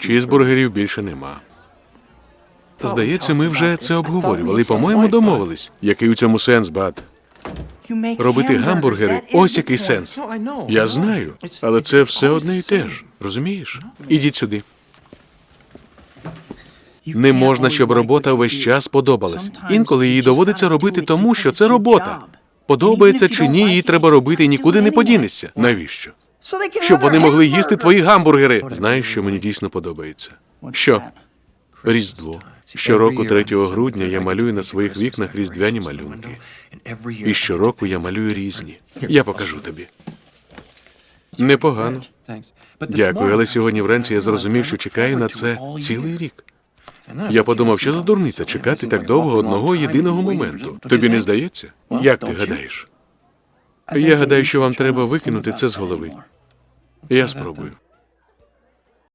Чізбургерів більше нема. Здається, ми вже це обговорювали. По-моєму, домовились. Який у цьому сенс, бат? Робити гамбургери ось який сенс. Я знаю, але це все одне і те ж. Розумієш? Ідіть сюди. Не можна, щоб робота весь час подобалась. Інколи її доводиться робити тому, що це робота. Подобається чи ні, її треба робити і нікуди не подінешся. Навіщо? Щоб вони могли їсти твої гамбургери. Знаєш, що мені дійсно подобається? Що? Різдво. Щороку 3 грудня я малюю на своїх вікнах різдвяні малюнки. І щороку я малюю різні. Я покажу тобі. Непогано. Дякую, але сьогодні вранці я зрозумів, що чекаю на це цілий рік. Я подумав, що за дурниця чекати так довго одного єдиного моменту. Тобі не здається? Як ти гадаєш? Я гадаю, що вам треба викинути це з голови. Я спробую.